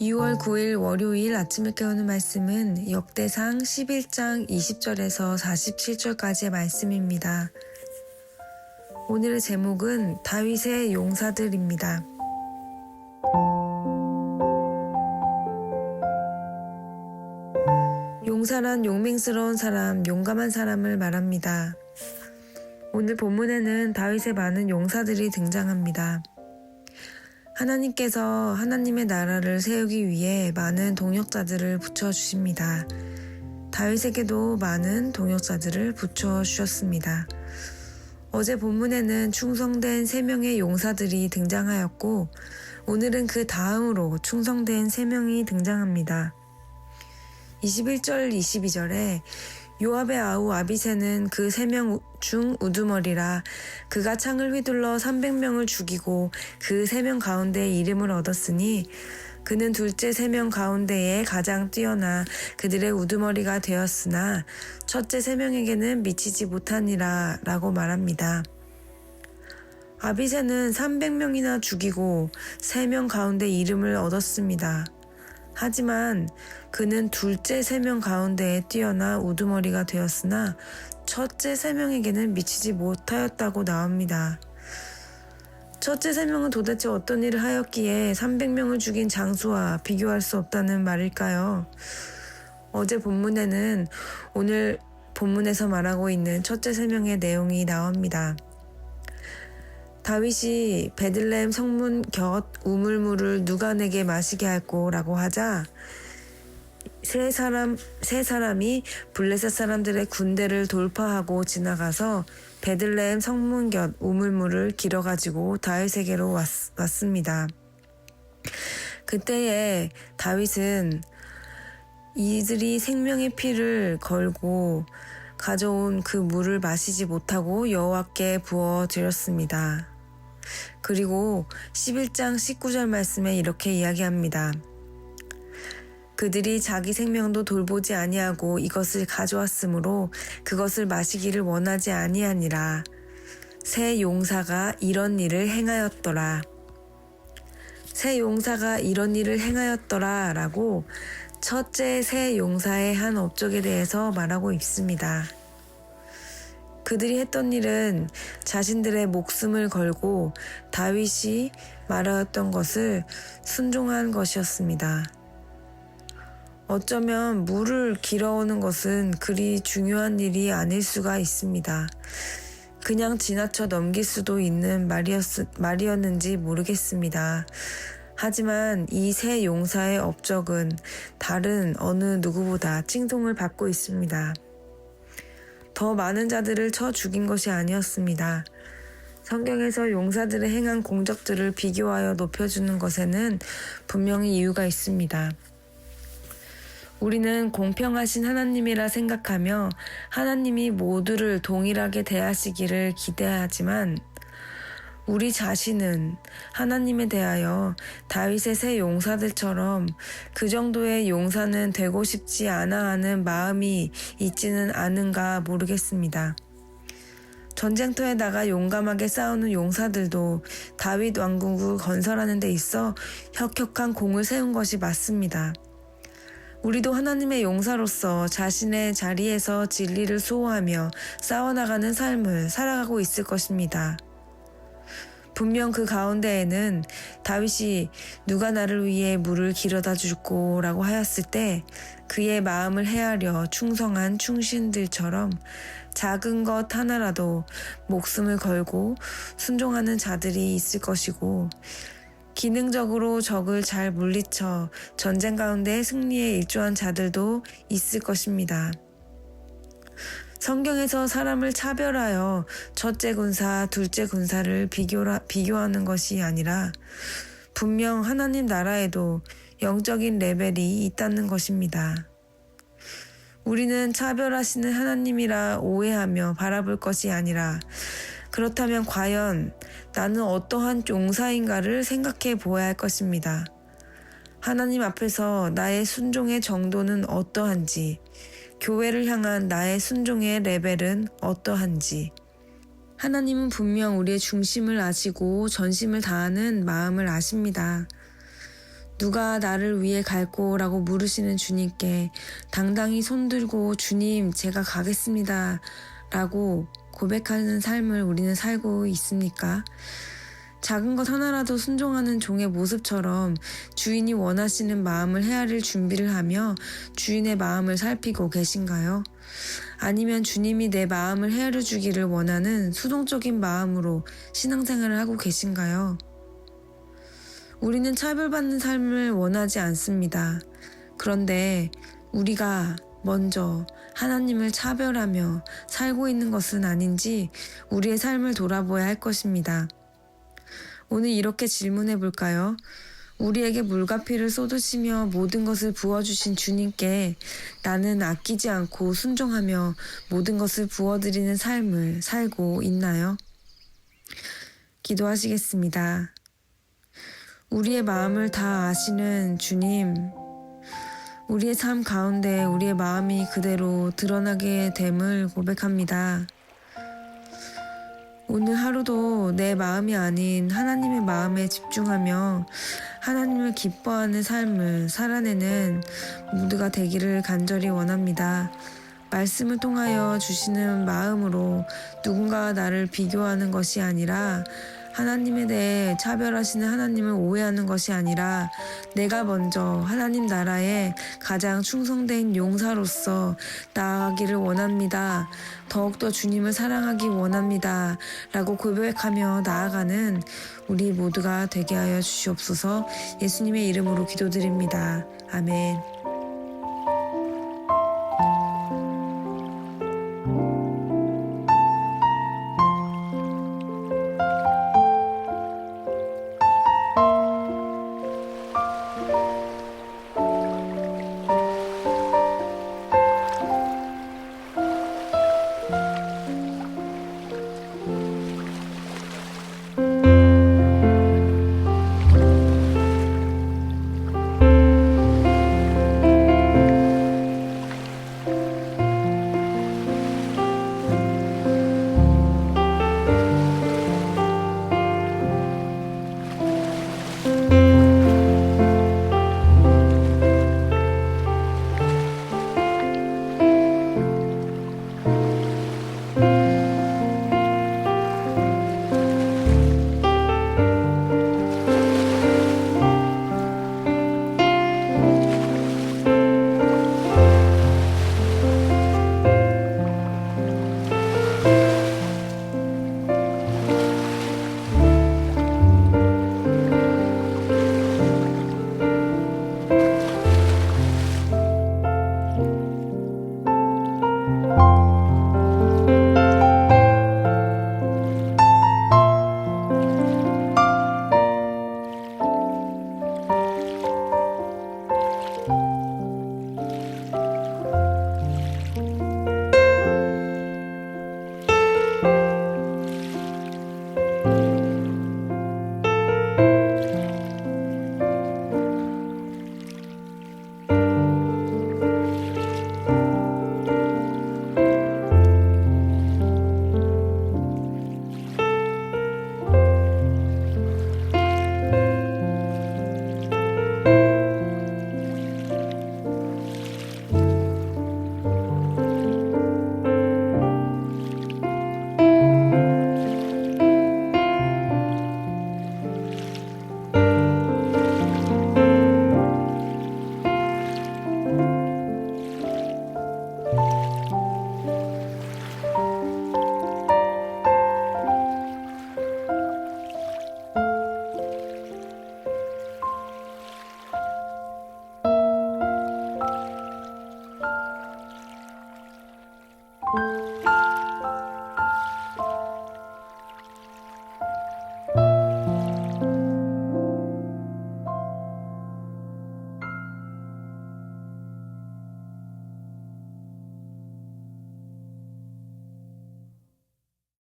(6월 9일) 월요일 아침을 깨우는 말씀은 역대상 11장 20절에서 47절까지의 말씀입니다. 오늘의 제목은 다윗의 용사들입니다. 용사란 용맹스러운 사람, 용감한 사람을 말합니다. 오늘 본문에는 다윗의 많은 용사들이 등장합니다. 하나님께서 하나님의 나라를 세우기 위해 많은 동역자들을 붙여주십니다. 다윗에게도 많은 동역자들을 붙여주셨습니다. 어제 본문에는 충성된 세 명의 용사들이 등장하였고, 오늘은 그 다음으로 충성된 세 명이 등장합니다. 21절, 22절에 요압의 아우 아비세는 그 세 명 중 우두머리라 그가 창을 휘둘러 300명을 죽이고 그 세 명 가운데 이름을 얻었으니 그는 둘째 세 명 가운데에 가장 뛰어나 그들의 우두머리가 되었으나 첫째 세 명에게는 미치지 못하니라 라고 말합니다. 아비세는 300명이나 죽이고 세 명 가운데 이름을 얻었습니다. 하지만 그는 둘째 세 명 가운데에 뛰어나 우두머리가 되었으나 첫째 세 명에게는 미치지 못하였다고 나옵니다. 첫째 세 명은 도대체 어떤 일을 하였기에 300명을 죽인 장수와 비교할 수 없다는 말일까요? 어제 본문에는 오늘 본문에서 말하고 있는 첫째 세 명의 내용이 나옵니다. 다윗이 베들레헴 성문 곁 우물물을 누가 내게 마시게 할꼬라고 하자 세 사람 세 사람이 블레셋 사람들의 군대를 돌파하고 지나가서 베들레헴 성문 곁 우물물을 길어 가지고 다윗에게로 왔, 왔습니다. 그때에 다윗은 이들이 생명의 피를 걸고 가져온 그 물을 마시지 못하고 여호와께 부어 드렸습니다. 그리고 11장 19절 말씀에 이렇게 이야기합니다. 그들이 자기 생명도 돌보지 아니하고 이것을 가져왔으므로 그것을 마시기를 원하지 아니하니라. 새 용사가 이런 일을 행하였더라. 새 용사가 이런 일을 행하였더라 라고 첫째 새 용사의 한 업적에 대해서 말하고 있습니다. 그들이 했던 일은 자신들의 목숨을 걸고 다윗이 말하였던 것을 순종한 것이었습니다. 어쩌면 물을 길어오는 것은 그리 중요한 일이 아닐 수가 있습니다. 그냥 지나쳐 넘길 수도 있는 말이었, 말이었는지 모르겠습니다. 하지만 이새 용사의 업적은 다른 어느 누구보다 칭송을 받고 있습니다. 더 많은 자들을 쳐 죽인 것이 아니었습니다. 성경에서 용사들의 행한 공적들을 비교하여 높여주는 것에는 분명히 이유가 있습니다. 우리는 공평하신 하나님이라 생각하며 하나님이 모두를 동일하게 대하시기를 기대하지만 우리 자신은 하나님에 대하여 다윗의 새 용사들처럼 그 정도의 용사는 되고 싶지 않아 하는 마음이 있지는 않은가 모르겠습니다. 전쟁터에 나가 용감하게 싸우는 용사들도 다윗 왕국을 건설하는 데 있어 혁혁한 공을 세운 것이 맞습니다. 우리도 하나님의 용사로서 자신의 자리에서 진리를 수호하며 싸워나가는 삶을 살아가고 있을 것입니다. 분명 그 가운데에는 다윗이 누가 나를 위해 물을 길어다 줄꼬 라고 하였을 때 그의 마음을 헤아려 충성한 충신들처럼 작은 것 하나라도 목숨을 걸고 순종하는 자들이 있을 것이고 기능적으로 적을 잘 물리쳐 전쟁 가운데 승리에 일조한 자들도 있을 것입니다. 성경에서 사람을 차별하여 첫째 군사, 둘째 군사를 비교라, 비교하는 것이 아니라 분명 하나님 나라에도 영적인 레벨이 있다는 것입니다. 우리는 차별하시는 하나님이라 오해하며 바라볼 것이 아니라 그렇다면 과연 나는 어떠한 용사인가를 생각해 보아야 할 것입니다. 하나님 앞에서 나의 순종의 정도는 어떠한지, 교회를 향한 나의 순종의 레벨은 어떠한지, 하나님은 분명 우리의 중심을 아시고 전심을 다하는 마음을 아십니다. 누가 나를 위해 갈고 라고 물으시는 주님께 당당히 손들고 주님 제가 가겠습니다 라고 고백하는 삶을 우리는 살고 있습니까? 작은 것 하나라도 순종하는 종의 모습처럼 주인이 원하시는 마음을 헤아릴 준비를 하며 주인의 마음을 살피고 계신가요? 아니면 주님이 내 마음을 헤아려 주기를 원하는 수동적인 마음으로 신앙생활을 하고 계신가요? 우리는 차별받는 삶을 원하지 않습니다. 그런데 우리가 먼저 하나님을 차별하며 살고 있는 것은 아닌지 우리의 삶을 돌아보아야 할 것입니다. 오늘 이렇게 질문해 볼까요? 우리에게 물과 피를 쏟으시며 모든 것을 부어주신 주님께 나는 아끼지 않고 순종하며 모든 것을 부어드리는 삶을 살고 있나요? 기도하시겠습니다. 우리의 마음을 다 아시는 주님, 우리의 삶 가운데 우리의 마음이 그대로 드러나게 됨을 고백합니다. 오늘 하루도 내 마음이 아닌 하나님의 마음에 집중하며 하나님을 기뻐하는 삶을 살아내는 모두가 되기를 간절히 원합니다. 말씀을 통하여 주시는 마음으로 누군가와 나를 비교하는 것이 아니라 하나님에 대해 차별하시는 하나님을 오해하는 것이 아니라 내가 먼저 하나님 나라에 가장 충성된 용사로서 나아가기를 원합니다. 더욱더 주님을 사랑하기 원합니다. 라고 고백하며 나아가는 우리 모두가 되게 하여 주시옵소서 예수님의 이름으로 기도드립니다. 아멘.